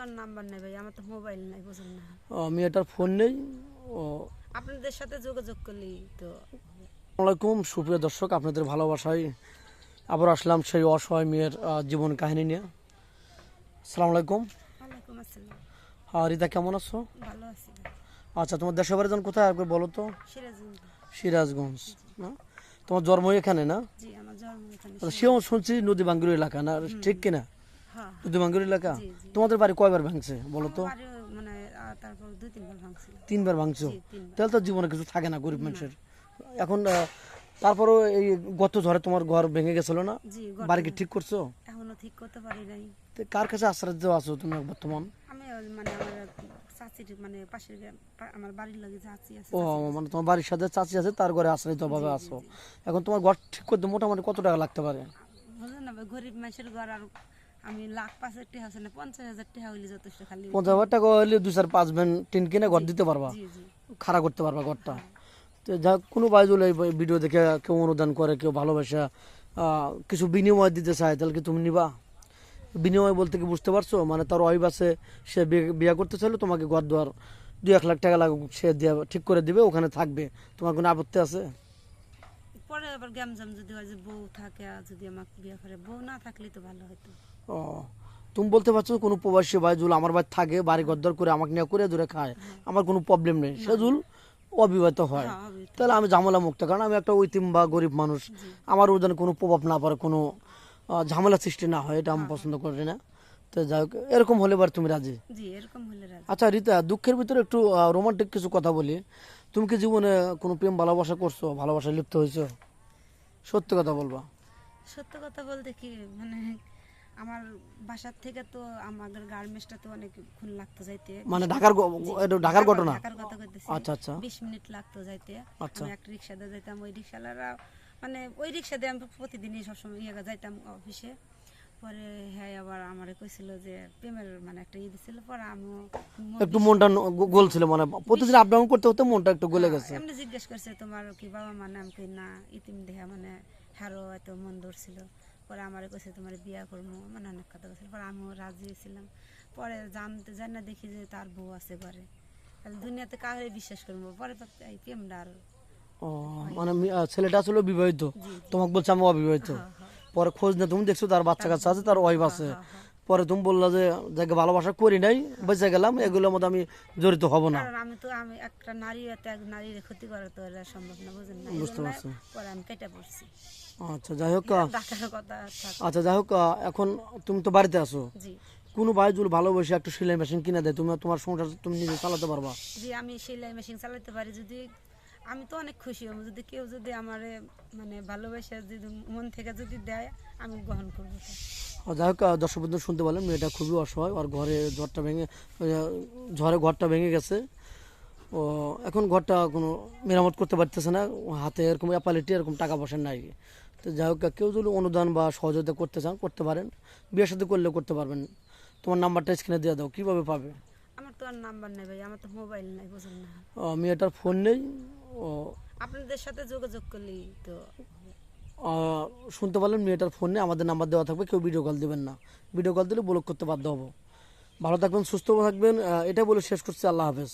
আর number নেই ভাই আমার তো মোবাইল নাই বুঝুন না। ও, মেয়েটার ফোন নেই ও। আপনাদের সাথে যোগাযোগ করলি তো আসসালামাইকুম সুপ্রিয় দর্শক আপনাদের ভালোবাসায় আবার আসলাম সেই অসহায় মেয়ের জীবন কাহিনী নিয়ে। আসসালামু আলাইকুম। ওয়ালাইকুম আসসালাম। আহ, রিতা কেমন আছো? ভালো আছি আচ্ছা তোমার দেশের বাড়ি যখন কোথায় একবার বলো তো? সিরাজগঞ্জ। সিরাজগঞ্জ না? তোমার জন্ম এখানে না? জি আমার জন্ম এখানে আচ্ছা, সেও শুনছি নদী বাঙ্গুর এলাকা না? ঠিক কিনা? হ্যাঁ এলাকা? জি, জি। তোমাদের বাড়ি কয়বার ভাঙছে বলো তো? মানে তিনবার ভাঙছো? তাহলে তো জীবনে কিছু থাকে না গরিব মানুষের। এখন তারপরও এই গত ঝড়ে তোমার ঘর ভেঙে গেছিল না? বাড়ি কি ঠিক করছ? এখনও ঠিক করতে পারি নাই। কার কাছে আশ্রয় দেওয়া আছো তুমি বর্তমান? আমি মানে আমার চাচির মানে পাশের আমার বাড়ির লাগে চাচি আছে ও মানে তোমার বাড়ির সাথে চাচি আছে তার ঘরে আশ্রয়িত ভাবে আছো। এখন তোমার ঘর ঠিক করতে মোটামুটি কত টাকা লাগতে পারে? বুঝলেন না গরিব মানুষের ঘর আর আমি লাখ পাঁচের টাকা আছে না পঞ্চাশ হাজার টাকা হইলে যথেষ্ট খালি। পঞ্চাশ হাজার টাকা হলে দুই চার পাঁচ ভ্যান টিন কিনে ঘর দিতে পারবা। খাড়া করতে পারবা ঘরটা। তো যা কোনো বাইজুল এই ভিডিও দেখে কেউ অনুদান করে কেউ ভালোবাসা কিছু বিনিময় দিতে চায় তাহলে কি তুমি নিবা? বিনিময় বলতে কি বুঝতে পারছ? মানে তার ওয়াইফ আছে সে বিয়ে- করতে চাইলে তোমাকে ঘর দুয়ার দুই এক লাখ টাকা লাগুক সে দিয়ে ঠিক করে দিবে ওখানে থাকবে। তোমার কোনো আপত্তি আছে? আবার গ্যামজাম যদি হয় যে বউ থাকে আর যদি আমাকে বিয়ে করে বউ না থাকলে তো ভালো হতো। ও তুমি বলতে পারছ কোনো প্রবাসী বাইজুল আমার বাড়ি থাকে বাড়ি ঘর করে আমাকে নিয়ে করে দূরে খায় আমার কোনো প্রবলেম নেই। সেজুল অবিবাহিত হয়। হ্যাঁ, তাহলে আমি ঝামেলা মুক্ত কারণ আমি একটা ঐতিম বা গরিব মানুষ। আমার ওদের কোনো প্রভাব না পড়ে কোনো ঝামেলা সৃষ্টি না হয় এটা আমি পছন্দ করি না। তো যাই হোক এরকম হলে বার তুমি রাজি? আচ্ছা রীতা দুঃখের ভিতরে একটু রোমান্টিক কিছু কথা বলি। তুমি কি জীবনে কোনো প্রেম ভালোবাসা করছ? ভালোবাসায় লিপ্ত হয়েছো? সত্যি কথা বলবা। সত্য কথা বলতে কি মানে আমার বাসার থেকে তো আমাদের গার্মেন্টসটা তো অনেক খুন লাগতো যাইতে। মানে ঢাকার এটা ঢাকার ঘটনা? ঢাকার কথা কইতেছি। আচ্ছা আচ্ছা। বিশ মিনিট লাগতো যাইতে। আচ্ছা। আমি একটা রিকশাতে যাইতাম ওই রিকশালারা মানে ওই রিকশাতে আমি প্রতিদিনই সবসময় ইয়ে যাইতাম অফিসে। পরে হ্যাঁ আবার আমারে কইছিল যে প্রেমের মানে একটা ইয়ে দিছিল পরে আমিও একটু মনটা গোল ছিল মানে প্রতিদিন আপ ডাউন করতে হতে মনটা একটু গলে গেছে। এমনি জিজ্ঞেস করছে তোমার কি বাবা মানে আমি কই? না ইতিম দেহা মানে হারো এত মন ধরছিল। পরে আমারে কইছে তোমার বিয়া করব। মানে অনেক কথা কইছিল পরে আমিও রাজি হয়েছিলাম পরে জানতে জান না দেখি যে তার বউ আছে ঘরে। তাহলে দুনিয়াতে কাউরে বিশ্বাস করব পরে তো এই প্রেমটা আর মানে ছেলেটা ছিল বিবাহিত তোমাকে বলছে আমি অবিবাহিত। পরে খোঁজ না তুমি দেখছ তার বাচ্চা কাচ্চা আছে তার ওয়াইফ আছে। পরে তুমি বললা যে যাকে ভালোবাসা করি নাই বেঁচে গেলাম এগুলোর মধ্যে আমি জড়িত হব না। আমি তো আমি একটা নারী এক নারীর ক্ষতি করা তো এটা সম্ভব না বুঝেন না? বুঝতে পারছি। পরে আমি কেটে পড়ছি। আচ্ছা যাই হোক কথা আচ্ছা যাই হোক এখন তুমি তো বাড়িতে আছো। জি। কোনো ভাই জুল ভালোবেসে একটা সেলাই মেশিন কিনে দেয় তুমি তোমার সংসার তুমি নিজে চালাতে পারবা? যে আমি সেলাই মেশিন চালাতে পারি যদি আমি তো অনেক খুশি হব। যদি কেউ যদি আমার মানে ভালোবাসা যদি মন থেকে যদি দেয় আমি গ্রহণ করব। যাই হোক দর্শক বন্ধু শুনতে পারলেন মেয়েটা খুবই অসহায় আর ঘরে ঝড়টা ভেঙে ঝড়ে ঘরটা ভেঙে গেছে। ও এখন ঘরটা কোনো মেরামত করতে পারতেছে না হাতে এরকম অ্যাপালিটি এরকম টাকা পয়সা নাই। তো যাই হোক কেউ যদি অনুদান বা সহযোগিতা করতে চান করতে পারেন। বিয়ের সাথে করলে করতে পারবেন। তোমার নাম্বারটা স্ক্রিনে দিয়ে দাও কীভাবে পাবে? আমার তো আর নাম্বার নেই ভাই আমার তো মোবাইল নাই বুঝুন না। ও, মেয়েটার ফোন নেই। ও। আপনাদের সাথে যোগাযোগ করলি তো শুনতে পারলেন মেয়েটার ফোনে আমাদের নাম্বার দেওয়া থাকবে কেউ ভিডিও কল দেবেন না। ভিডিও কল দিলে ব্লক করতে বাধ্য হব। ভালো থাকবেন সুস্থ থাকবেন এটা এটাই বলে শেষ করছি আল্লাহ হাফেজ।